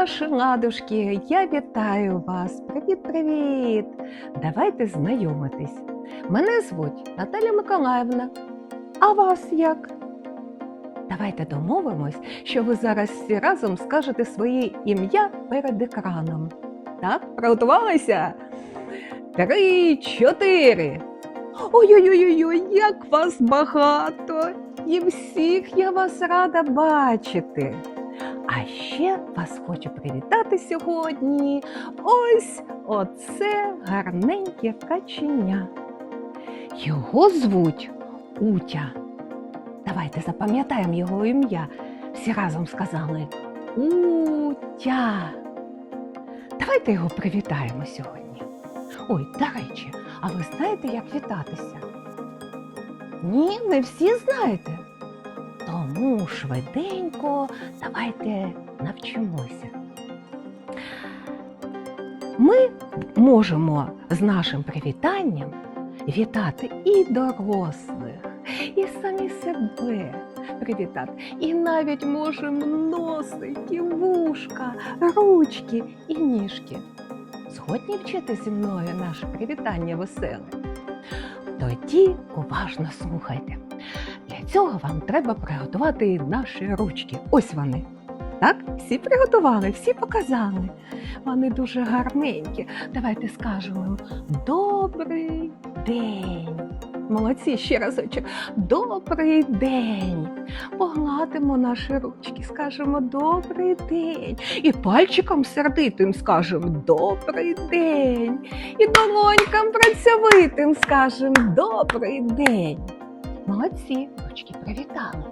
наші ладушки, я вітаю вас. Привіт-привіт! Давайте знайомитись. Мене звуть Наталя Миколаївна. А вас як? Давайте домовимось, що ви зараз всі разом скажете своє ім'я перед екраном. Так, приготувалися? Три, чотири. Ой-ой-ой, як вас багато! І всіх я вас рада бачити. А ще вас хочу привітати сьогодні. Ось оце гарненьке каченя. Його звуть Утя. Давайте запам'ятаємо його ім'я. Всі разом сказали Утя. Давайте його привітаємо сьогодні. Ой, до речі, а ви знаєте, як вітатися? Ні, не всі знаєте. Тому швиденько давайте навчимося. Ми можемо з нашим привітанням вітати і дорослих, і самі себе привітати. І навіть можемо носики, вушка, ручки і ніжки. Згодні вчити зі мною наше привітання веселе? Тоді уважно слухайте. Цього вам треба приготувати наші ручки. Ось вони. Так, всі приготували, всі показали. Вони дуже гарненькі. Давайте скажемо їм добрий день. Молодці, ще разочок. Добрий день. Погладимо наші ручки, скажемо добрий день. І пальчиком сердитим скажемо добрий день. І долонькам працьовитим скажемо добрий день. Молодці, ручки привітали.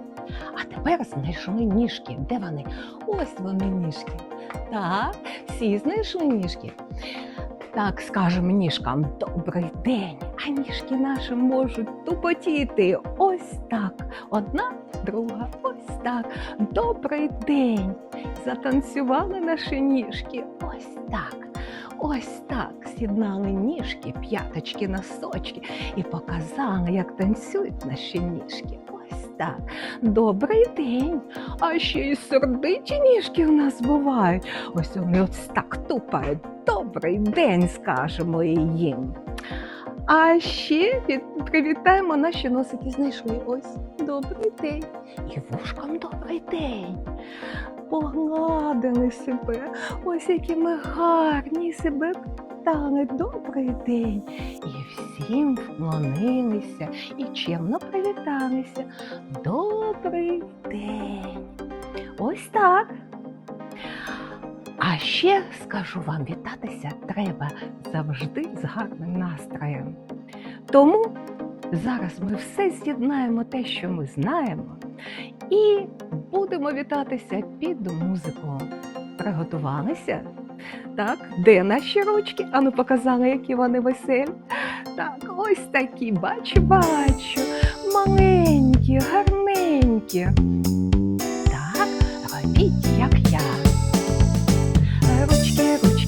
А тепер знайшли ніжки. Де вони? Ось вони ніжки. Так, всі знайшли ніжки. Так, скажемо ніжкам добрий день. А ніжки наші можуть тупотіти. Ось так. Одна, друга, ось так. Добрий день. Затанцювали наші ніжки. Ось так. Ось так з'єднали ніжки, п'яточки, носочки і показали, як танцюють наші ніжки. Ось так. Добрий день. А ще й сердиті ніжки у нас бувають. Ось вони ось так тупають. Добрий день, скажемо їм. А ще від... привітаємо наші носики. Знайшли ось добрий день. І вушком добрий день. Погладили себе. Ось які ми гарні себе питали добрий день. І всім вклонилися і чемно привіталися. Добрий день. Ось так. А ще скажу вам, вітатися треба завжди з гарним настроєм. Тому зараз ми все з'єднаємо те, що ми знаємо, і будемо вітатися під музику. Приготувалися? Так, де наші ручки? Ану показали, які вони веселі. Так, ось такі, бачу, бачу. Маленькі, гарненькі.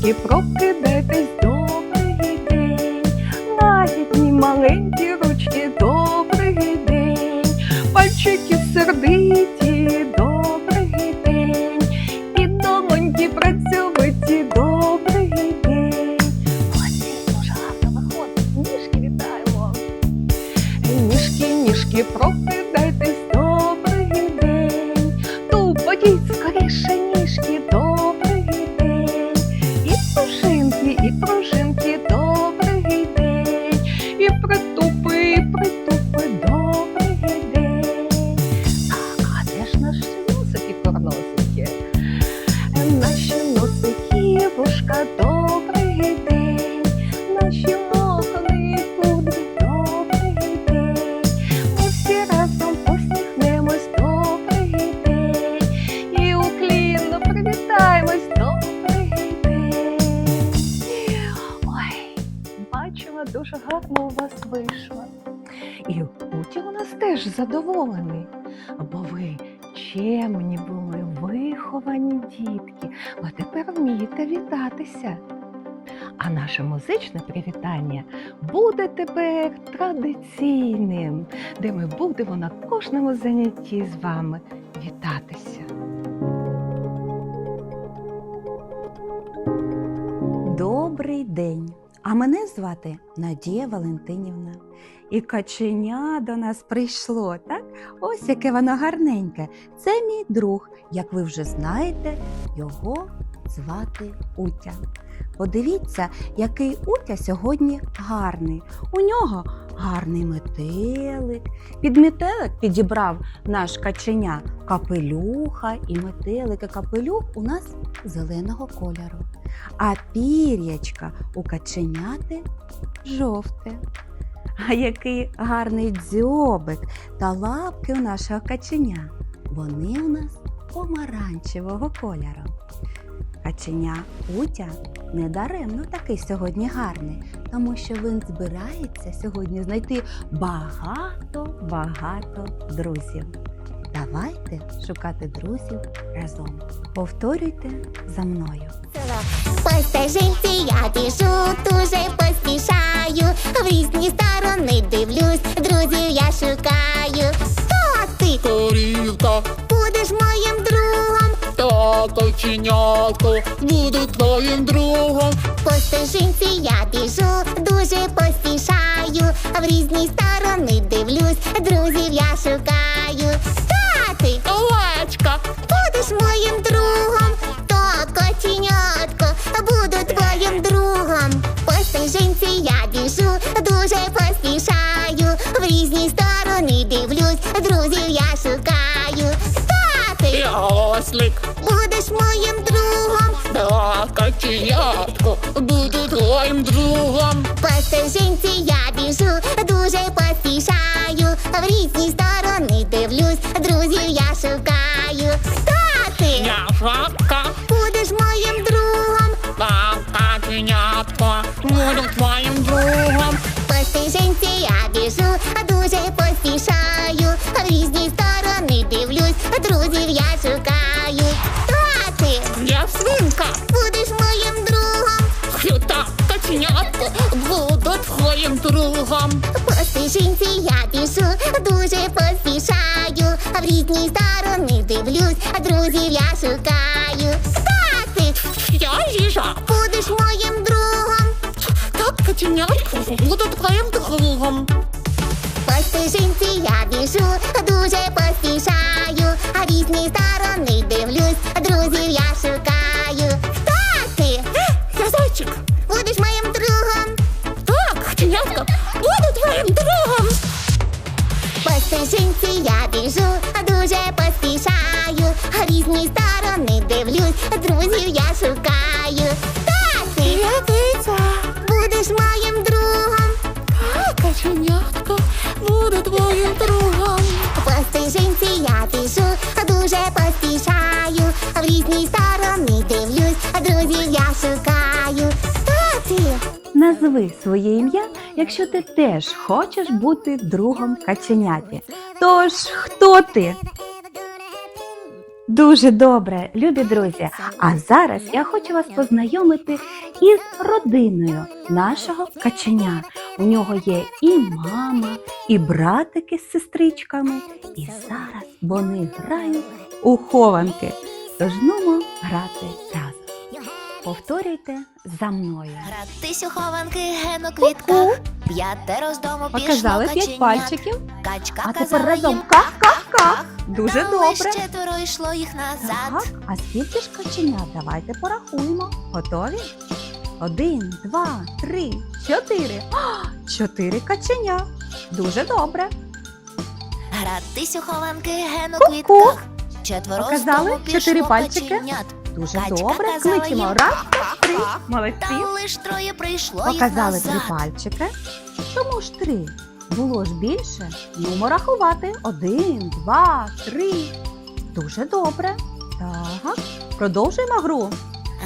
Ручки, прокидайтесь, добрий день. Лагідні маленькі ручки, добрий день. Пальчики сердиті, дітки, ви тепер вмієте вітатися. А наше музичне привітання буде тепер традиційним, де ми будемо на кожному занятті з вами вітатися. Добрий день! А мене звати Надія Валентинівна. І каченя до нас прийшло, так? Ось яке воно гарненьке. Це мій друг, як ви вже знаєте, його звати Утя. Подивіться, який Утя сьогодні гарний. У нього гарний метелик. Під метелик підібрав наш каченя капелюха і метелик і капелюх у нас зеленого кольору. А пір'ячка у каченяти жовте. А який гарний дзьобик та лапки у нашого каченя. Вони у нас помаранчевого кольору. Каченя Утя недаремно такий сьогодні гарний, тому що він збирається сьогодні знайти багато-багато друзів. Давайте шукати друзів разом. Повторюйте за мною. По стежинці я біжу, дуже поспішаю. В різні сторони дивлюсь, друзів я шукаю. Хто ти? Корівка, Будеш моїм другом. та каченятко, буду твоїм другом. По стежинці я біжу, дуже поспішаю. В різні сторони дивлюсь, друзів я шукаю. Хто ти? Овечка, Будеш моїм другом, то буду твоїм другом. По стежинці я біжу, дуже поспішаю. В різні сторони дивлюсь, друзів я шукаю. Стати! ти? я ослик, Будеш моїм другом. та каченятко, друзів я шукаю. Хто ти? Я свинка, Будеш моїм другом. та каченятко, буду твоїм другом. По стежинці я біжу, дуже поспішаю. В різні сторони дивлюсь, друзів я шукаю. Хто ти? Я їжа, Будеш моїм другом. та каченятко, буду твоїм другом. По стежинці я біжу, дуже поспішаю. Різні сторони дивлюсь, друзів я шукаю. Хто ти? Я зайчик, Будеш моїм другом. так, каченятко, буду твоїм другом. По стежинці я біжу, дуже поспішаю. Різні сторони дивлюсь, друзів я шукаю. Хто ти? Я киця. Будеш моїм другом. Каченятко, буду твоїм другом. Назви своє ім'я, якщо ти теж хочеш бути другом каченяті. Тож, хто ти? Дуже добре, любі друзі. А зараз я хочу вас познайомити із родиною нашого каченя. У нього є і мама, і братики з сестричками. І зараз вони грають у хованки. Тож нумо грати разом. Повторюйте за мною. Гратись у хованки ген у квітках. П'ятеро з дому пішло Показали п'ять пальчиків. Качка А тепер разом ках-ках-ках. Дуже добре. четверо йшло їх назад. Так, а скільки ж каченят? Давайте порахуємо. Готові? Один, два, три, чотири. А, чотири каченя. Дуже добре. Гратись у хованки ген у квітках. Четверо Показали? з дому пішло Чотири пальчики. каченят. Дуже Качка добре. казала Кличемо. їм Раз, два, три. Та лиш троє прийшло їх Показали три пальчики. Чому ж три? Було ж більше. Ну, рахувати. Один, два, три. Дуже добре. Так. Продовжуємо гру.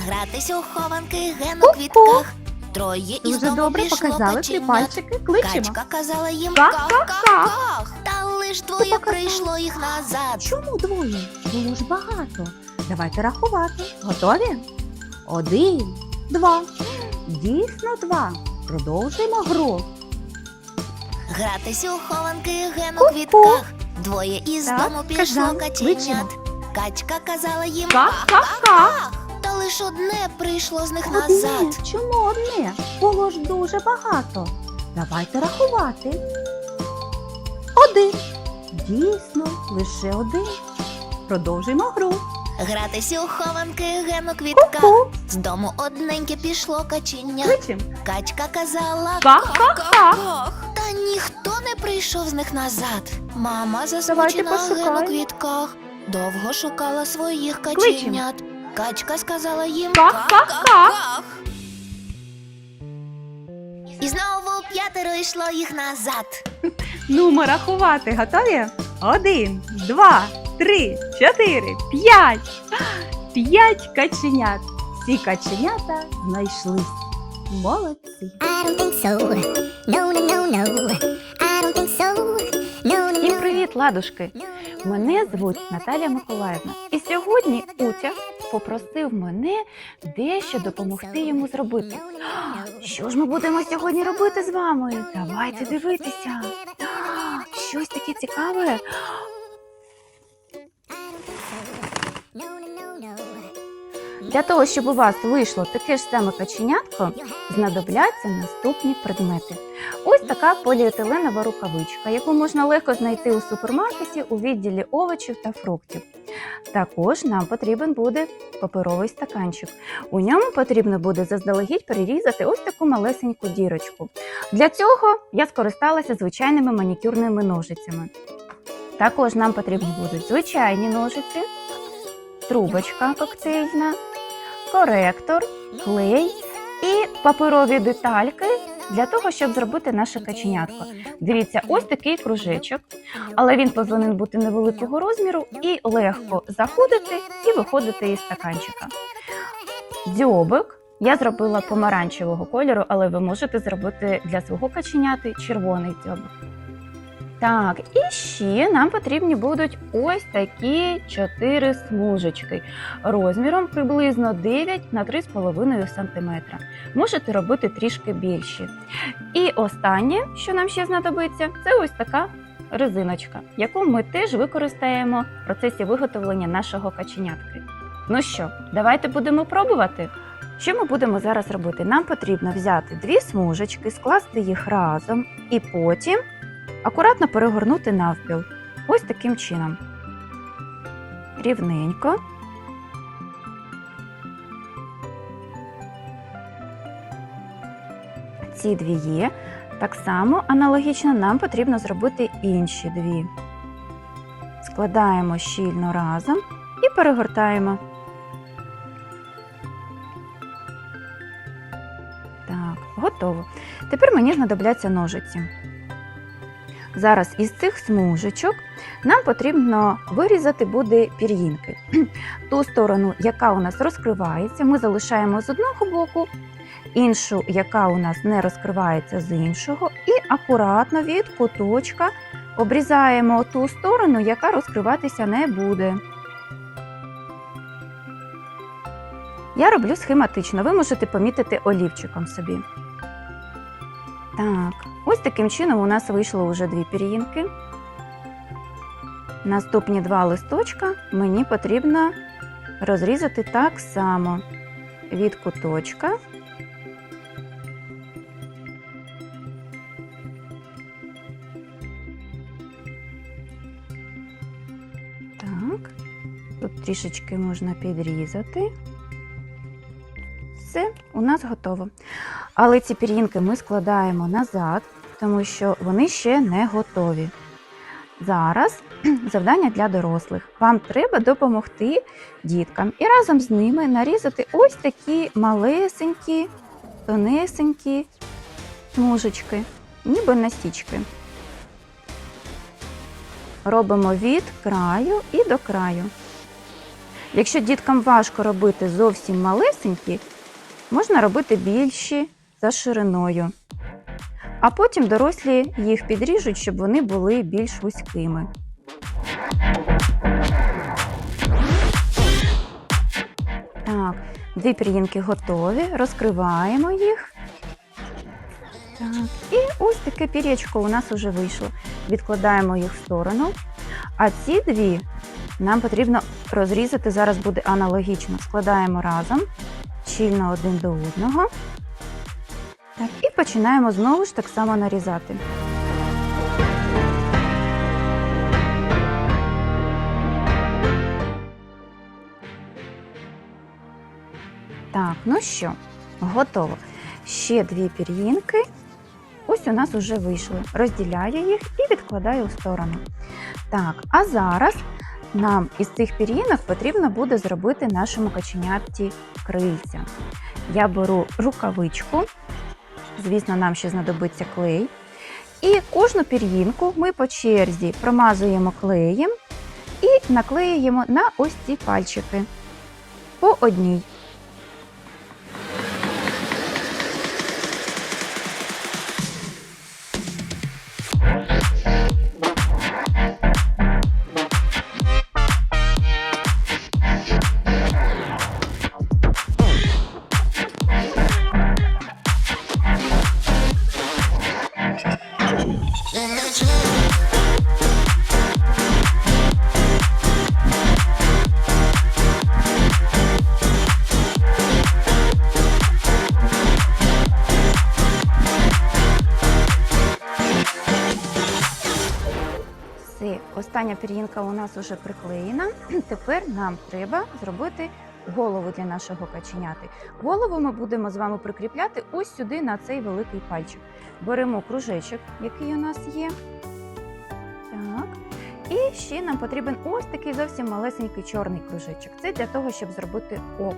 Гратись у хованки ген у Ку-ку. квітках. Троє із Дуже дому добре пішло показали три пальчики. Кличемо. Качка казала їм Ках-ках-ках. ках-ках-ках. Та лиш двоє показала. прийшло їх назад. Чому двоє? Було ж багато. Давайте рахувати. Готові? Один, два. Дійсно два. Продовжуємо гру. Гратись у хованки ген у квітках. Двоє із Так, дому пішло каченят. Качка казала їм Ках-ках-ках. ках-ках-ках. Та лише одне прийшло з них назад. Чому одне? Було ж дуже багато. Давайте рахувати. Один. Дійсно, лише один. Продовжуємо гру. Гратися у хованки Гено квітка. Ку. З дому одненьке пішло каченя. Кличем. Качка казала Ках-ках-ках. Та ніхто не прийшов з них назад. Мама засмучена пошукаємо. геноквітках. Довго шукала своїх каченят. Качка сказала їм Ках-ках-ках. І знову п'ятеро йшло їх назад. Ну, ми рахувати готові? Один, два, три, чотири, п'ять. П'ять каченят. Всі каченята знайшлись. Молодці. I don't think so. No, no, no, no. I don't think so. No, no, Всім привіт, ладушки! Мене звуть Наталія Миколаївна. І сьогодні Утя попросив мене дещо допомогти йому зробити. Що ж ми будемо сьогодні робити з вами? Давайте дивитися. Щось таке цікаве. Для того, щоб у вас вийшло таке ж саме каченятко, знадобляться наступні предмети. Ось така поліетиленова рукавичка, яку можна легко знайти у супермаркеті у відділі овочів та фруктів. Також нам потрібен буде паперовий стаканчик. У ньому потрібно буде заздалегідь перерізати ось таку малесеньку дірочку. Для цього я скористалася звичайними манікюрними ножицями. Також нам потрібні будуть звичайні ножиці, трубочка коктейльна, коректор, клей і паперові детальки для того, щоб зробити наше каченятко. Дивіться, ось такий кружечок, але він повинен бути невеликого розміру і легко заходити і виходити із стаканчика. Дзьобик я зробила помаранчевого кольору, але ви можете зробити для свого каченяти червоний дзьобик. Так, і ще нам потрібні будуть ось такі чотири смужечки розміром приблизно 9 на 3,5 см. Можете робити трішки більші. І останнє, що нам ще знадобиться, це ось така резиночка, яку ми теж використаємо в процесі виготовлення нашого каченятки. Ну що, давайте будемо пробувати. Що ми будемо зараз робити? Нам потрібно взяти дві смужечки, скласти їх разом і потім акуратно перегорнути навпіл. Ось таким чином. Рівненько. Ці дві є. Так само аналогічно нам потрібно зробити інші дві. Складаємо щільно разом і перегортаємо. Так, готово. Тепер мені знадобляться ножиці. Зараз із цих смужечок нам потрібно вирізати буде пір'їнки. Ту сторону, яка у нас розкривається, ми залишаємо з одного боку, іншу, яка у нас не розкривається з іншого, і акуратно від куточка обрізаємо ту сторону, яка розкриватися не буде. Я роблю схематично, ви можете помітити олівчиком собі. Так, ось таким чином у нас вийшло вже дві пір'їнки. Наступні два листочка мені потрібно розрізати так само від куточка. Так, тут трішечки можна підрізати. Все, у нас готово. Але ці пір'їнки ми складаємо назад, тому що вони ще не готові. Зараз завдання для дорослих. Вам треба допомогти діткам і разом з ними нарізати ось такі малесенькі, тонесенькі смужечки, ніби настічки. Робимо від краю і до краю. Якщо діткам важко робити зовсім малесенькі, можна робити більші за шириною. А потім дорослі їх підріжуть, щоб вони були більш вузькими. Так, дві пір'їнки готові, розкриваємо їх. Так, і ось таке пір'ячко у нас вже вийшло. Відкладаємо їх в сторону. А ці дві нам потрібно розрізати, зараз буде аналогічно. Складаємо разом, щільно один до одного. Починаємо знову ж так само нарізати. Так, ну що, готово. Ще дві пір'їнки. Ось у нас вже вийшли. Розділяю їх і відкладаю у сторону. Так, а зараз нам із цих пір'їнок потрібно буде зробити нашому каченятті крильця. Я беру рукавичку, звісно, нам ще знадобиться клей. І кожну пір'їнку ми по черзі промазуємо клеєм і наклеюємо на ось ці пальчики по одній. Остання пір'їнка у нас вже приклеєна. Тепер нам треба зробити голову для нашого каченяти. Голову ми будемо з вами прикріпляти ось сюди на цей великий пальчик. Беремо кружечок, який у нас є. Так. І ще нам потрібен ось такий зовсім малесенький чорний кружечок. Це для того, щоб зробити око.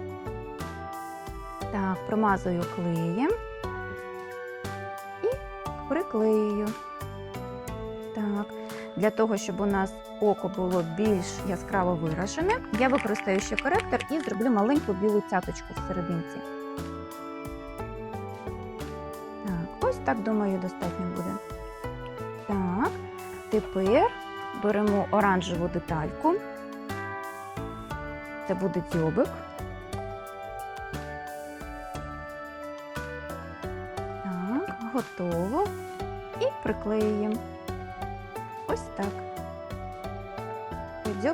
Так, промазую клеєм і приклею. Так. Для того, щоб у нас око було більш яскраво виражене, я використаю ще коректор і зроблю маленьку білу цяточку в серединці. Так, ось так, думаю, достатньо буде. Так, тепер беремо оранжеву детальку. Це буде дзьобик. Так, готово. І приклеюємо.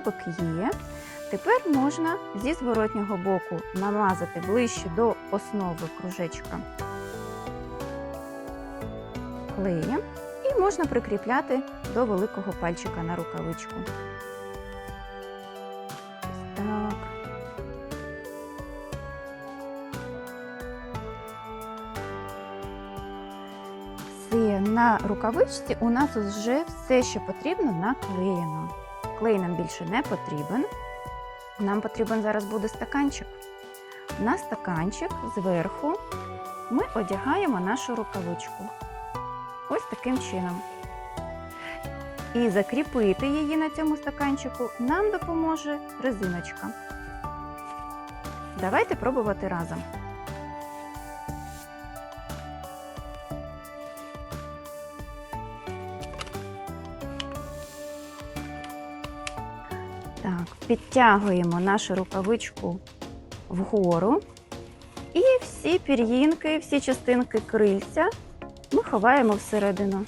Дзьобик є. Тепер можна зі зворотнього боку намазати ближче до основи кружечка клеєм і можна прикріпляти до великого пальчика на рукавичку. Так. Все, на рукавичці у нас вже все, що потрібно, наклеєно. Клей нам більше не потрібен. Нам потрібен зараз буде стаканчик. На стаканчик зверху ми одягаємо нашу рукавичку. Ось таким чином. І закріпити її на цьому стаканчику нам допоможе резиночка. Давайте пробувати разом. Підтягуємо нашу рукавичку вгору. І всі пір'їнки, всі частинки крильця ми ховаємо всередину.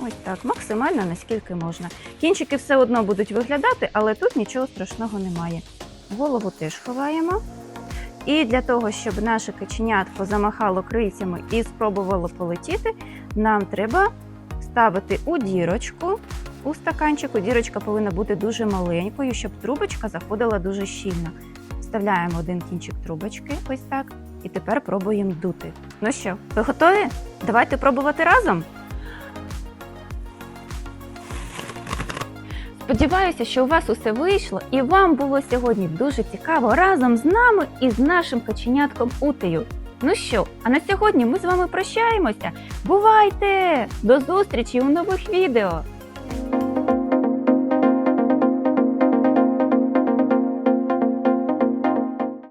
Ось так, максимально наскільки можна. Кінчики все одно будуть виглядати, але тут нічого страшного немає. Голову теж ховаємо. І для того, щоб наше каченятко замахало крильцями і спробувало полетіти, нам треба ставити у дірочку у стаканчику. Дірочка повинна бути дуже маленькою, щоб трубочка заходила дуже щільно. Вставляємо один кінчик трубочки, ось так, і тепер пробуємо дути. Ну що, ви готові? Давайте пробувати разом. Сподіваюся, що у вас усе вийшло і вам було сьогодні дуже цікаво разом з нами і з нашим каченятком Утею. Ну що, а на сьогодні ми з вами прощаємося. Бувайте! До зустрічі у нових відео!